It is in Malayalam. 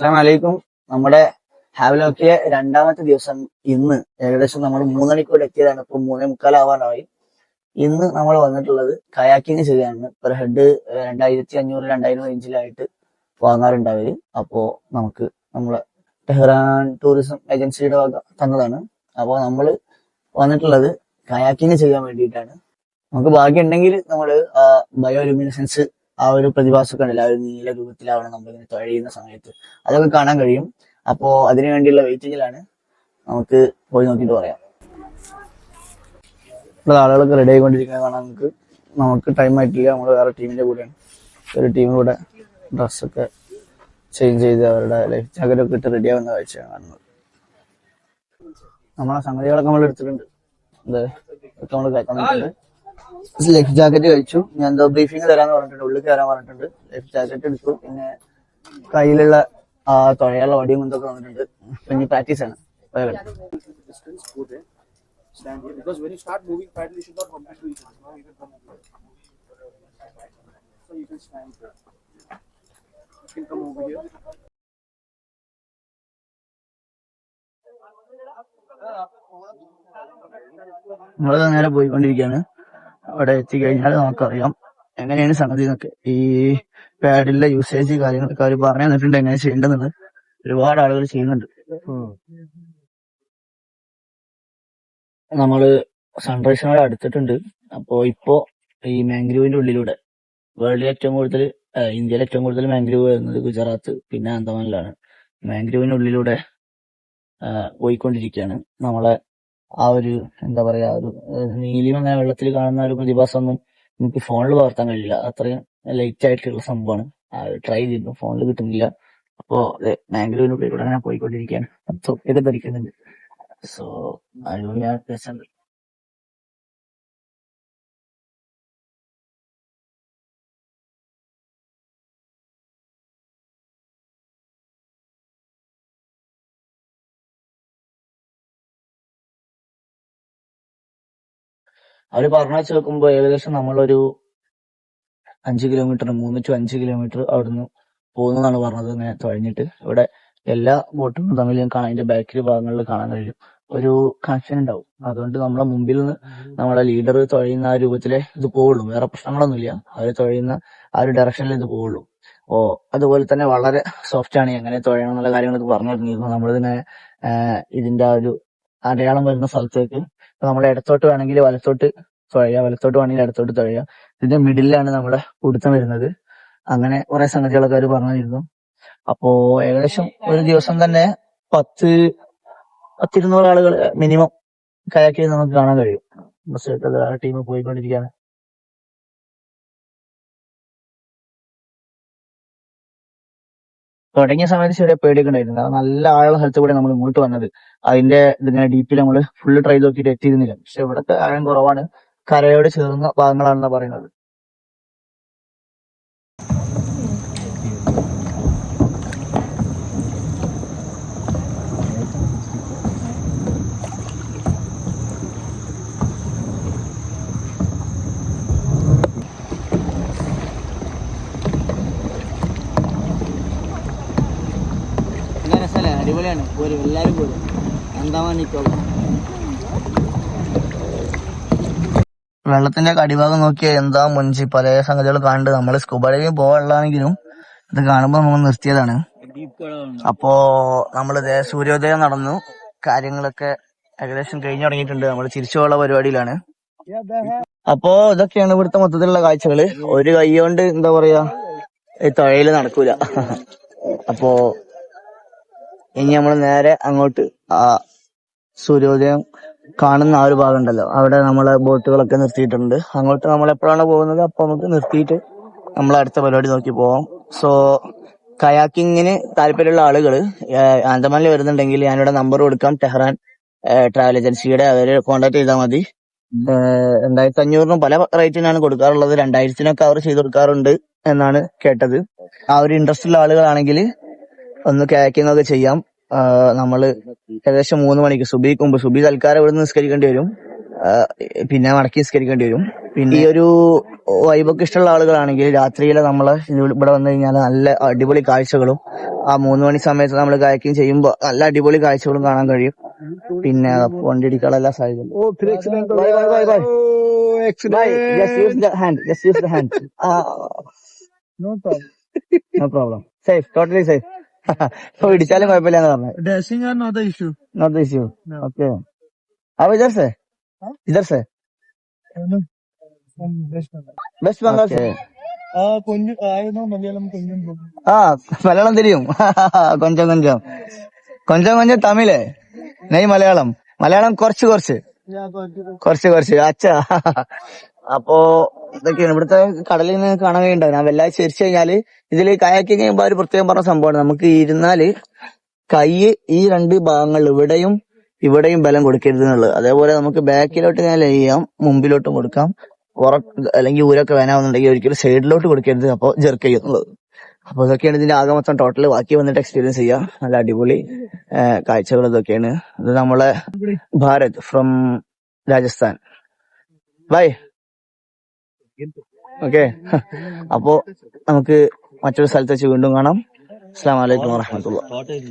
അസ്സാം വലൈക്കും നമ്മുടെ ഹാവിലോക്കിയ രണ്ടാമത്തെ ദിവസം ഇന്ന് ഏകദേശം നമ്മൾ മൂന്നണിക്കൂടെ എത്തിയതാണ്. ഇപ്പൊ മൂന്നേ മുക്കാലാവാനായി ഇന്ന് നമ്മൾ വന്നിട്ടുള്ളത് കയാക്കിങ് ചെയ്യാനാണ് പെർ ഹെഡ് രണ്ടായിരത്തി അഞ്ഞൂറ് രണ്ടായിരം റേഞ്ചിലായിട്ട് വാങ്ങാറുണ്ട് അവർ അപ്പോ നമുക്ക് നമ്മളെ ടെഹ്റാൻ ടൂറിസം ഏജൻസിയുടെ വക തന്നതാണ്. അപ്പോൾ നമ്മൾ വന്നിട്ടുള്ളത് കയാക്കിങ് ചെയ്യാൻ വേണ്ടിയിട്ടാണ്. നമുക്ക് ബാക്കി ഉണ്ടെങ്കിൽ നമ്മൾ ബയോലുമിനസൻസ് ആ ഒരു പ്രതിഭാസമൊക്കെ ഉണ്ടല്ലോ ആ ഒരു നീല രൂപത്തിലാവണം നമ്മളിങ്ങനെ തുഴയുന്ന സമയത്ത്. അതൊക്കെ കാണാൻ കഴിയും. അപ്പോ അതിനു വേണ്ടിയുള്ള വെയിറ്റിങ്ങിലാണ് നമുക്ക് പോയി നോക്കിയിട്ട് പറയാം. ഇവിടെ ആളുകളൊക്കെ റെഡി ആയിക്കൊണ്ടിരിക്കുന്നത് കാണാൻ നമുക്ക്. നമുക്ക് ടൈം ആയിട്ടില്ല. നമ്മൾ വേറെ ടീമിന്റെ കൂടെയാണ്. ഒരു ടീമിന് കൂടെ ഡ്രസ്സൊക്കെ ചേഞ്ച് ചെയ്ത് അവരുടെ ലൈഫ് ജാക്കറ്റ് ഒക്കെ ഇട്ട് റെഡി ആവുന്ന കാഴ്ചയാണ് കാണുന്നത്. നമ്മളെ സംഗതികളൊക്കെ നമ്മൾ എടുത്തിട്ടുണ്ട് അതെ നമ്മൾ കഴിക്കുന്നുണ്ട് ലൈഫ് ജാക്കറ്റ് കഴിച്ചു ഞാൻ എന്തോ ബ്രീഫിംഗ് തരാന്ന് പറഞ്ഞിട്ടുണ്ട് ഉള്ളിൽ കയറാൻ പറഞ്ഞിട്ടുണ്ട് ലൈഫ് ജാക്കറ്റ് എടുത്തു പിന്നെ കയ്യിലുള്ള ആ തുഴയുള്ള വടിയും ഇതൊക്കെ വന്നിട്ടുണ്ട് പിന്നെ പ്രാക്ടീസ് ആണ് പോയി കളി. distance, go there, stand here. Because when you start moving paddle, you should not bump into each other. Now you can come over. So you can stand here. You can come over here. നമ്മൾ നേരെ പോയിക്കൊണ്ടിരിക്കുകയാണ് അവിടെ എത്തിക്കഴിഞ്ഞാൽ നമുക്കറിയാം എങ്ങനെയാണ് സംഗതി എന്നൊക്കെ. ഈ പാഡിലെ യൂസേജ് കാര്യങ്ങളൊക്കെ അവർ പറഞ്ഞു തന്നിട്ടുണ്ട് എങ്ങനെ ചെയ്യേണ്ടതെന്ന്. ഒരുപാട് ആളുകൾ ചെയ്യുന്നുണ്ട്. നമ്മൾ സൺറൈസിനോട് അടുത്തിട്ടുണ്ട്. അപ്പോ ഇപ്പോ ഈ മാംഗ്രൂവിന്റെ ഉള്ളിലൂടെ വേൾഡിൽ ഏറ്റവും കൂടുതൽ ഇന്ത്യയിലെ ഏറ്റവും കൂടുതൽ മാംഗ്രൂവ് വരുന്നത് ഗുജറാത്ത് പിന്നെ അന്തമാനിലാണ് മാംഗ്രൂവിന്റെ ഉള്ളിലൂടെ ആ, പോയിക്കൊണ്ടിരിക്കുകയാണ്. നമ്മളെ ആ ഒരു എന്താ പറയാ ഒരു നീലിമ അങ്ങനെ വെള്ളത്തിൽ കാണുന്ന ഒരു പ്രതിഭാസമൊന്നും എനിക്ക് ഫോണിൽ പകർത്താൻ കഴിയില്ല. അത്രയും ലൈറ്റ് ആയിട്ടുള്ള സംഭവമാണ്. ട്രൈ ചെയ്തു. ഫോണിൽ കിട്ടുന്നില്ല. അപ്പോ മാംഗ്രൂവിന്റെ കൂടെ അങ്ങനെ പോയിക്കൊണ്ടിരിക്കുകയാണ്. തൊപ്പിയൊക്കെ ധരിക്കുന്നുണ്ട്. സോ അടിപൊളിയാണ് രസമുണ്ട് അവർ പറഞ്ഞു വെച്ച് നോക്കുമ്പോ ഏകദേശം നമ്മളൊരു അഞ്ച് കിലോമീറ്റർ മൂന്ന് ടു അഞ്ച് കിലോമീറ്റർ അവിടുന്ന് പോകുന്നതാണ് പറഞ്ഞത് ഇങ്ങനെ തുഴഞ്ഞിട്ട് ഇവിടെ എല്ലാ ബോട്ടുകളും തമ്മിൽ കാണാൻ അതിന്റെ ബാക്കിൽ ഭാഗങ്ങളിൽ കാണാൻ കഴിയും. ഒരു കണക്ഷൻ ഉണ്ടാവും. അതുകൊണ്ട് നമ്മളെ മുമ്പിൽ നിന്ന് നമ്മളെ ലീഡർ തുഴയുന്ന ആ രൂപത്തിലെ ഇത് പോവുള്ളൂ. വേറെ പ്രശ്നങ്ങളൊന്നുമില്ല. അവർ തുഴയുന്ന ആ ഒരു ഡയറക്ഷനിൽ ഇത് പോവുള്ളൂ. ഓ അതുപോലെ തന്നെ വളരെ സോഫ്റ്റ് ആണ്. എങ്ങനെ തുഴയണം എന്നുള്ള കാര്യങ്ങളൊക്കെ പറഞ്ഞു തുടങ്ങിയിരുന്നു. നമ്മളിതിനെ ഇതിന്റെ ആ ഒരു അടയാളം വരുന്ന സ്ഥലത്തേക്ക് നമ്മൾ ഇടത്തോട്ട് വേണമെങ്കിൽ വലത്തോട്ട് തുഴയുക വലത്തോട്ട് വേണമെങ്കിൽ ഇടത്തോട്ട് തുഴയുക. ഇതിന്റെ മിഡിലാണ് നമ്മുടെ പിടുത്തം വരുന്നത്. അങ്ങനെ കുറെ സംഗതികളൊക്കെ അവർ പറഞ്ഞിരുന്നു. അപ്പോ ഏകദേശം ഒരു ദിവസം തന്നെ പത്ത് പത്തിരുന്നൂറ് ആളുകൾ മിനിമം കയാക്കി നമുക്ക് കാണാൻ കഴിയും. ടീം പോയിക്കൊണ്ടിരിക്കുകയാണ്. തുടങ്ങിയ സമയത്ത് ചെറിയ പേടിയൊക്കെ ഉണ്ടായിരുന്നു കാരണം നല്ല ആഴമുള്ള സ്ഥലത്ത് കൂടെ നമ്മൾ ഇങ്ങോട്ട് വന്നത്. അതിന്റെ ഇതിങ്ങനെ ഡീപ്പിൽ നമ്മൾ ഫുള്ള് ട്രൈ നോക്കിയിട്ട് എത്തിയിരുന്നില്ല. പക്ഷെ ഇവിടുത്തെ ആഴം കുറവാണ്. കരയോട് ചേർന്ന ഭാഗങ്ങളാണെന്നാണ് പറയുന്നത് നല്ല രസമല്ലേ അടിപൊളിയാണ്. പോരും എല്ലാരും പോരും. അന്താമാൻ നിക്കോളൂ വെള്ളത്തിന്റെ കടിഭാഗം നോക്കിയാൽ എന്താ മുൻസി പല സംഗതികൾ കണ്ട് നമ്മൾ സ്കൂബ ഡൈവിംഗ് പോകാനുള്ളതാണെങ്കിലും ഇത് കാണുമ്പോ നമ്മൾ നിർത്തിയതാണ്. അപ്പോ നമ്മൾ സൂര്യോദയം നടന്നു. കാര്യങ്ങളൊക്കെ ഏകദേശം കഴിഞ്ഞു തുടങ്ങിയിട്ടുണ്ട്. നമ്മൾ തിരിച്ചു പരിപാടിയിലാണ്. അപ്പോ ഇതൊക്കെയാണ് ഇവിടുത്തെ മൊത്തത്തിലുള്ള കാഴ്ചകൾ. ഒരു കൈ കൊണ്ട് എന്താ പറയാ ഈ തുഴയിൽ നടക്കൂല. അപ്പോ ഇനി നമ്മൾ നേരെ അങ്ങോട്ട് ആ സൂര്യോദയം കാണുന്ന ആ ഒരു ഭാഗം ഉണ്ടല്ലോ അവിടെ നമ്മളെ ബോട്ടുകളൊക്കെ നിർത്തിയിട്ടുണ്ട്. അങ്ങോട്ട് നമ്മൾ എപ്പോഴാണ് പോകുന്നത്? അപ്പൊ നമുക്ക് നിർത്തിയിട്ട് നമ്മൾ അടുത്ത പരിപാടി നോക്കി പോവാം. സോ കയാക്കിങ്ങിന് താല്പര്യമുള്ള ആളുകൾ ആന്തമാനിൽ വരുന്നുണ്ടെങ്കിൽ ഞാനിവിടെ നമ്പർ കൊടുക്കാം. ടെഹ്റാൻ ട്രാവൽ ഏജൻസിയുടെ അവർ കോണ്ടാക്ട് ചെയ്താൽ മതി. രണ്ടായിരത്തി അഞ്ഞൂറിനും പല റേറ്റിനാണ് കൊടുക്കാറുള്ളത്. രണ്ടായിരത്തിനൊക്കെ അവർ ചെയ്ത് കൊടുക്കാറുണ്ട് എന്നാണ് കേട്ടത്. ആ ഒരു ഇൻട്രസ്റ്റ് ഉള്ള ആളുകളാണെങ്കിൽ ഒന്ന് ഒക്കെ ചെയ്യാം. നമ്മൾ ഏകദേശം മൂന്ന് മണിക്ക് സുബിക്ക് മുമ്പ് സുബി തൽക്കാലം ഇവിടെ നിസ്കരിക്കേണ്ടി വരും. പിന്നെ മടക്കി നിസ്കരിക്കേണ്ടി വരും. പിന്നെ? ഈ ഒരു വൈബൊക്കെ ഇഷ്ടമുള്ള ആളുകളാണെങ്കിൽ രാത്രിയിലെ നമ്മൾ ഇവിടെ വന്നു കഴിഞ്ഞാൽ നല്ല അടിപൊളി കാഴ്ചകളും ആ മൂന്ന് മണി സമയത്ത് നമ്മൾ കായക്കിങ് ചെയ്യുമ്പോൾ നല്ല അടിപൊളി കാഴ്ചകളും കാണാൻ കഴിയും. പിന്നെ വണ്ടി ഇടിക്കാനുള്ള സാധ്യത no problem safe totally safe ഇടിച്ചാലും കുഴപ്പമില്ലാന്ന് പറഞ്ഞു. Dashing are not issue? Not issue okay അപ്പൊ ഇതർ സെ ഇതർ സെ വെസ്റ്റ് ബംഗാൾ ആ മലയാളം തിരിയും. കൊഞ്ചം കൊഞ്ചം. കൊഞ്ചം കൊഞ്ചം തമിഴ്. നെയ് മലയാളം. മലയാളം കുറച്ച് കുറച്ച്. കുറച്ച് കുറച്ച്. അച്ഛ. അപ്പോ ഇതൊക്കെയാണ്. ഇവിടുത്തെ കടലിൽ നിന്ന് കാണാൻ കഴിയുണ്ടാവും ഞാൻ വെള്ളിയാഴ്ച തിരിച്ചു കഴിഞ്ഞാൽ ഇതിൽ കയാക്കി കഴിയുമ്പോ ഒരു പ്രത്യേകം പറഞ്ഞ സംഭവമാണ്. നമുക്ക് ഇരുന്നാൽ കൈ ഈ രണ്ട് ഭാഗങ്ങൾ ഇവിടെയും ഇവിടെയും ബലം കൊടുക്കരുത് എന്നുള്ളത്. അതേപോലെ നമുക്ക് ബാക്കിലോട്ട് ഞാൻ ചെയ്യാം. മുമ്പിലോട്ടും കൊടുക്കാം. അല്ലെങ്കിൽ ഊരൊക്കെ വേനാവുന്നുണ്ടെങ്കിൽ ഒരിക്കലും സൈഡിലോട്ട് കൊടുക്കരുത്. അപ്പോൾ ജെർക്ക് ചെയ്യുന്നുള്ളത് അപ്പൊ ഇതൊക്കെയാണ് ഇതിന്റെ ആകെ മൊത്തം ടോട്ടൽ ബാക്കി വന്നിട്ട് എക്സ്പീരിയൻസ് ചെയ്യാം. നല്ല അടിപൊളി കാഴ്ചകൾ ഇതൊക്കെയാണ്. ഇത് നമ്മളെ Bharat from Rajasthan. Bye okay. അപ്പോ നമുക്ക് മറ്റൊരു സ്ഥലത്ത് വെച്ച് വീണ്ടും കാണാം. അസ്സാം വലൈക്കും വാഹമത്തുള്ള